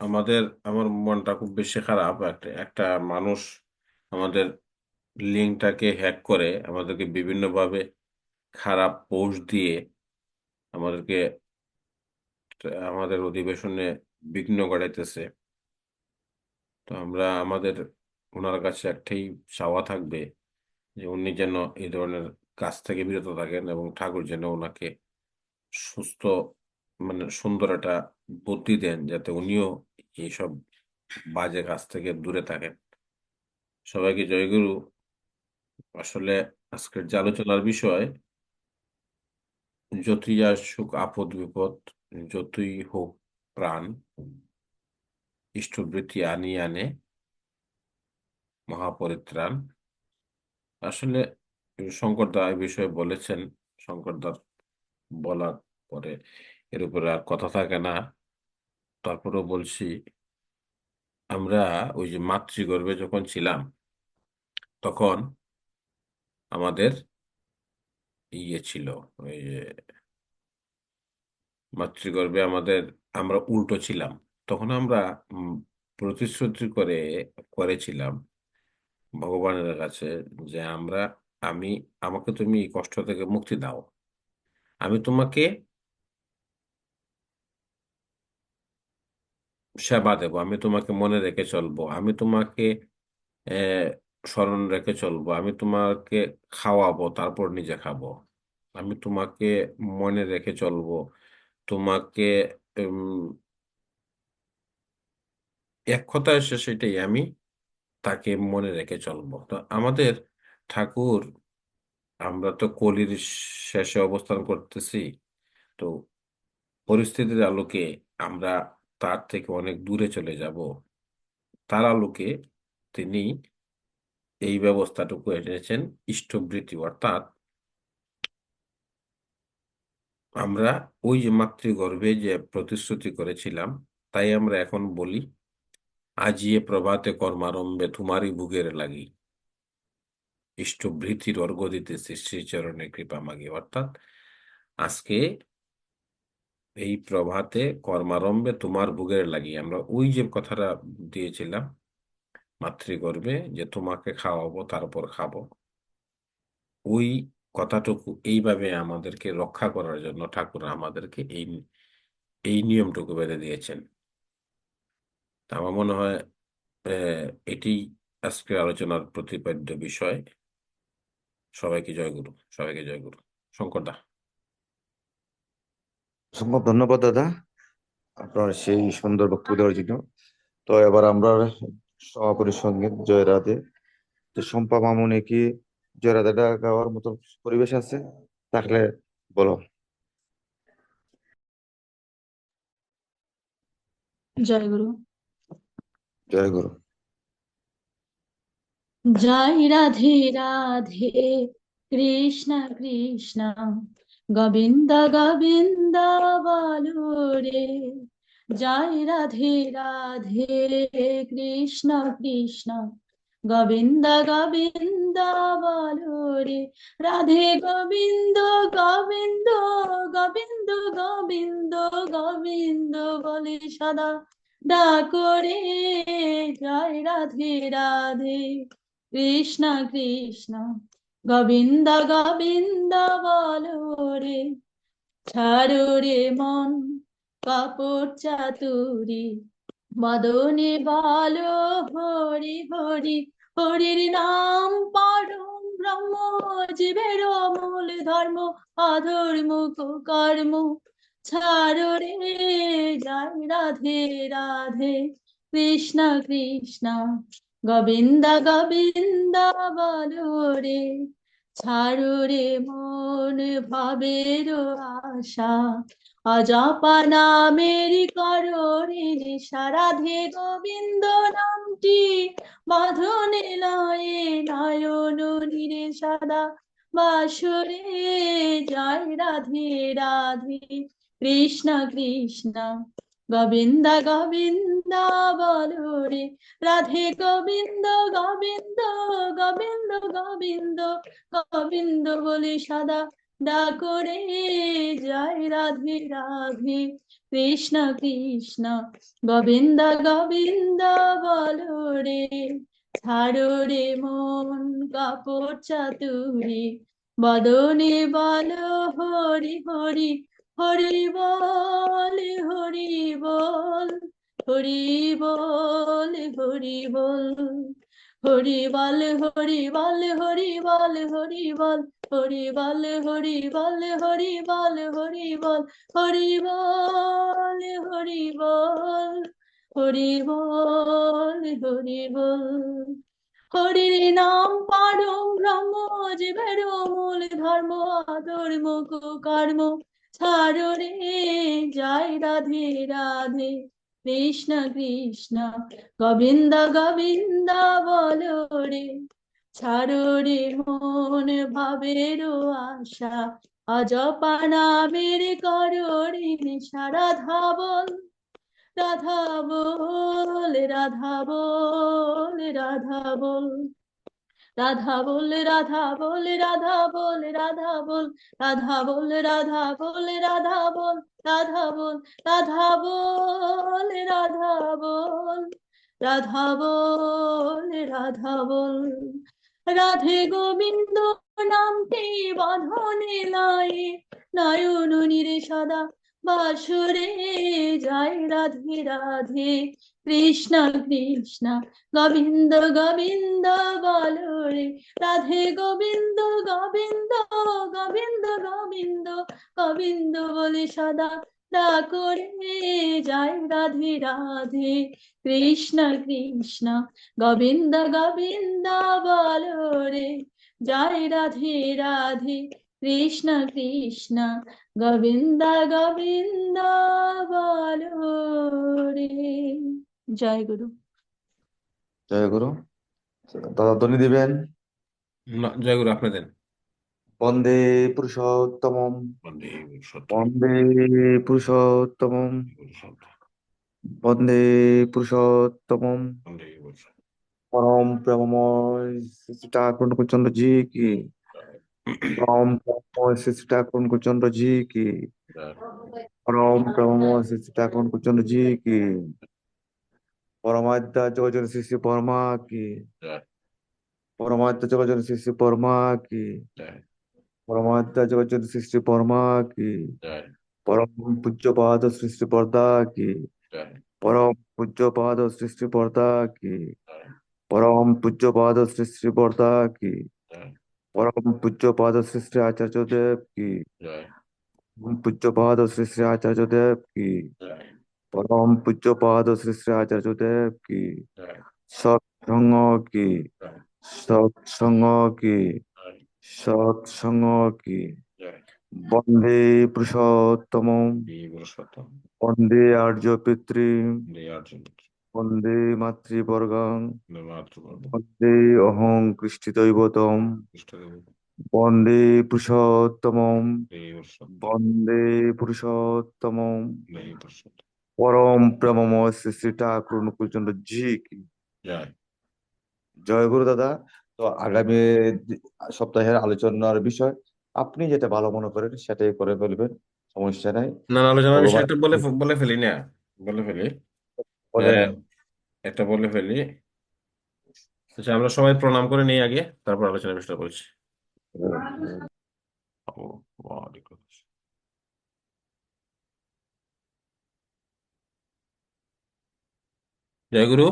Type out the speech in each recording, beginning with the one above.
আমাদের, আমার মনটা খুব বেশি খারাপ একটা একটা মানুষ আমাদের লিঙ্কটাকে হ্যাক করে আমাদেরকে বিভিন্নভাবে খারাপ পোস্ট দিয়ে আমাদেরকে আমাদের অধিবেশনে বিঘ্ন ঘটাইতেছে। তো আমরা, আমাদের ওনার কাছে একটাই চাওয়া থাকবে যে উনি যেন এই ধরনের কাজ থেকে বিরত থাকেন এবং ঠাকুর যেন ওনাকে সুস্থ মানে সুন্দর একটা বুদ্ধি দেন, যাতে উনিও এইসব বাজে কাজ থেকে দূরে থাকেন। সবাইকে জয়গুরু আসলে আজকের যে আলোচনার বিষয়, যতই আসুক আপদ, বিপদ, যতই হোক প্রাণ, ইষ্টবৃত্তি আনি আনে, মহাপরিত্রাণ। আসলে শঙ্করদা এই বিষয়ে বলেছেন, শঙ্করদার বলার পরে এর উপরে আর কথা থাকে না। তারপরেও বলছি, আমরা ওই যে মাতৃগর্ভে যখন ছিলাম, তখন আমাদের ইয়ে ছিল, ওই যে মাতৃগর্ভে আমাদের, আমরা উল্টো ছিলাম। তখন আমরা প্রতিশ্রুতি করে, করেছিলাম ভগবানের কাছে যে আমরা, আমি, আমাকে তুমি কষ্ট থেকে মুক্তি দাও। আমি তোমাকে সেবা দেব, আমি তোমাকে মনে রেখে চলবো, আমি তোমাকে স্মরণ রেখে চলবো, আমি তোমাকে খাওয়াবো, তারপর নিজে খাব। আমি তোমাকে মনে রেখে চলবো, তোমাকে এক কথা এসে সেটাই আমি তাকে মনে রেখে চলবো। তো আমাদের ঠাকুর, আমরা তো কলির শেষে অবস্থান করতেছি, তো পরিস্থিতির আলোকে আমরা তার থেকে অনেক দূরে চলে যাব। তার আলোকে তিনি এই ব্যবস্থাটুকু এনেছেন ইষ্টবৃত্তি, অর্থাৎ আমরা ওই যে মাতৃগর্ভে যে প্রতিশ্রুতি করেছিলাম, তাই আমরা এখন বলি, আজিয়ে প্রভাতে কর্মারম্ভে তোমারই ভুগের লাগি। ইষ্টভৃতির অর্ঘ্য দিতেছে, শ্রীচরণে কৃপা মাগি। অর্থাৎ আজকে এই প্রভাতে কর্মারম্ভে তোমার ভোগের লাগি। আমরা ওই যে কথাটা দিয়েছিলাম, মাতৃগর্ভে যে তোমাকে খাওয়াবো তারপর খাব। ওই কথাটুকু এইভাবে আমাদেরকে রক্ষা করার জন্য ঠাকুর আমাদেরকে এই এই নিয়মটুকু বেঁধে দিয়েছেন। আমার মনে হয় এটি আজকের আলোচনার প্রতিপাদ্য বিষয়। সবাইকে জয়গুরু সবাইকে জয়গুরু শঙ্কর দা অসংখ্য ধন্যবাদ দাদা। আপনার সেই সুন্দর বক্তব্য দেওয়ার জন্য। তো এবার আমরা সভাপতির সঙ্গে জয় রাধে। তো শম্পা মামুনি কি জয় রাধেটা গাওয়ার মতো পরিবেশ আছে? থাকলে বলো। জয় গুরু। জয় গুরু। জয় রাধে রাধে। কৃষ্ণ কৃষ্ণ। গোবিন্দ গোবিন্দ বলো রে। জয় রাধে রাধে কৃষ্ণ কৃষ্ণ। গোবিন্দ গোবিন্দ বলো রে। রাধে গোবিন্দ গোবিন্দ গোবিন্দ গোবিন্দ গোবিন্দ বলে সদা ডাকরে জয় রাধে রাধে কৃষ্ণ কৃষ্ণ। গোবিন্দ গোবিন্দ বলো রে ছাড়ো রে মন কাপড় চাতুরি মদনে বলো হরি হরি হরির নাম পরম ব্রহ্ম জীবের মূল ধর্ম অধর্ম কর্ম ছাড়ো রে জয় রাধে রাধে কৃষ্ণ কৃষ্ণ গোবিন্দ গোবিন্দ বলো রে, ছাড়ো রে মন ভাবের আশা। অজপা নামের করো রে নিশা রাধে গোবিন্দ নামটি। বাঁধনে লয়ে নয়ন নিরে সদা বাসরে, জয় রাধে রাধে। কৃষ্ণ কৃষ্ণ, গোবিন্দ গোবিন্দ বলো রে রাধে গোবিন্দ গোবিন্দ গোবিন্দ গোবিন্দ গোবিন্দ বলে সদা ডাকরে জয় রাধে রাধে, কৃষ্ণ কৃষ্ণ, গোবিন্দ গোবিন্দ বলো রে। ছাড়ো রে মন কাপড় চাতুরি, বদনে বলো হরি হরি হরি বল হরি বল। হরি বল হরি বল হরি বল হরি বল হরি বল হরি বল হরি বল হরি বল হরি বল হরি বল হরি বল হরি বল হরি বল হরি বল হরির নাম পারম ব্রহ্ম জীবের মূল ধর্ম আদর মুখ কর্ম ছাড়ো রে জয় রাধে রাধে কৃষ্ণ কৃষ্ণ, গোবিন্দ গোবিন্দ বলো রে। ছাড়ো রে মন ভাবের আশা, অজপানা বের করো রে। সারাধা বল রাধা বল রাধা বল রাধা বল। রাধা বল রাধা বল রাধা বল রাধা বল রাধা বল রাধা বল রাধা বল। রাধা বল রাধা বল রাধা বল রাধা বল রাধা বল। রাধে গোবিন্দ নামটি বাঁধনে লাই, নয়ন নীরে সদা বাসুরে জয় রাধে রাধে কৃষ্ণ কৃষ্ণ, গোবিন্দ গোবিন্দ বলো রে। রাধে গোবিন্দ গোবিন্দ গোবিন্দ গোবিন্দ গোবিন্দ বলে সদা ডাকরে। জয় রাধে রাধে কৃষ্ণ কৃষ্ণ। গোবিন্দ গোবিন্দ বলো রে। জয় রাধে রাধে কৃষ্ণ কৃষ্ণ। গোবিন্দ গোবিন্দ বলো রে। জয় গুরু। জয় গুরু। দাদা ধ্বনি দিবেন? না জয়গুরু আপনি দেন। বন্দে পুরুষোত্তমম। বন্দে পুরুষোত্তম। বন্দে পুরুষোত্তমম। পুরুষোত্তম। বন্দে পুরুষোত্তমম। পরম প্রেমময় শ্রী ঠাকুর জি কি? পরম প্রেমময় শ্রী ঠাকুর জি কি? পরম প্রেমময় শ্রী ঠাকুর জি কি? পরমাদ্যা জগজন শ্রী শ্রী পরমা কি? পরমাদ্যা জগজন শ্রী শ্রী পরমা কি? परमात्मा जगत श्री श्री परमा की परम पूज्य पाद सृष्टि पर्दा की परम पूज्य पाद सृष्टि पर्दा की परम पूज्य पाद सृष्टि पर्दा की परम पूज्य पाद सृष्टि आचार्य देव की परम पूज्य पाद सृष्टि आचार्य देव की परम पूज्य पाद सृष्टि आचार्य देव की सत्संग की सत्संग की সৎসঙ্গ কি? বন্দে পুরুষোত্তম। বন্দে আর্য পিতৃ বন্দে মাতৃবর্গ বন্দে অহং কৃষ্টি দৈবতম বন্দে পুরুষোত্তম। বন্দে পুরুষোত্তম। পরম প্রেমময় শ্রী শ্রী ঠাকুর নুকুল জি কি? জয় গুরু দাদা। তো আগামী সপ্তাহের আলোচনার বিষয় আপনি যেটা ভালো মনে করেন সেটাই করে ফেলবেন সমস্যা নাই। না আলোচনার বিষয় একটা বলে বলে ফেলি না বলে ফেলি। একটা বলে ফেলি। আচ্ছা আমরা সবাই প্রণাম করে নিই আগে তারপর আলোচনার বিষয়টা বলছি। জয় গুরু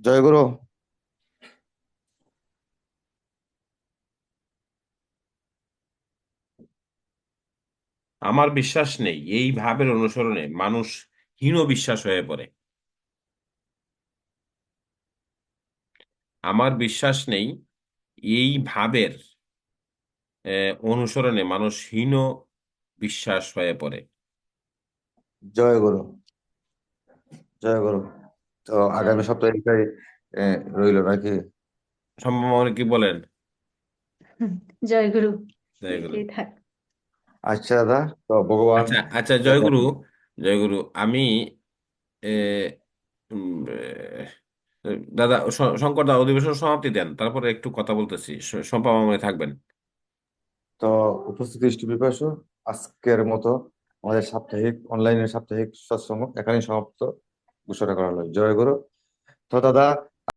জয় গুরু। আমার বিশ্বাস নেই এই ভাবের অনুসরণে মানুষ হীন বিশ্বাস হয়ে পড়ে। আমার বিশ্বাস নেই এই ভাবের অনুসরণে মানুষ হীন বিশ্বাস হয়ে পড়ে। জয় গুরু। জয় গুরু। তো আগামী সপ্তাহে এটাই রইল নাকি? সম্ভব কি বলেন? জয় গুরু জয় গুরু আচ্ছা দাদা তো ভগবান আচ্ছা আচ্ছা জয়গুরু জয়গুরু আমি এ, উম, এ, এ, দাদা শঙ্কর দা অধিবেশন সমাপ্তি দেন তারপরে একটু কথা বলতেছি। শম্পা মামনি থাকবেন। তো উপস্থিত দৃষ্টি বিপাশু আজকের মতো আমাদের সাপ্তাহিক অনলাইনের সাপ্তাহিক সৎসঙ্গ এখানেই সমাপ্ত। ঘোষণা করা হলো। জয় গুরু। তো দাদা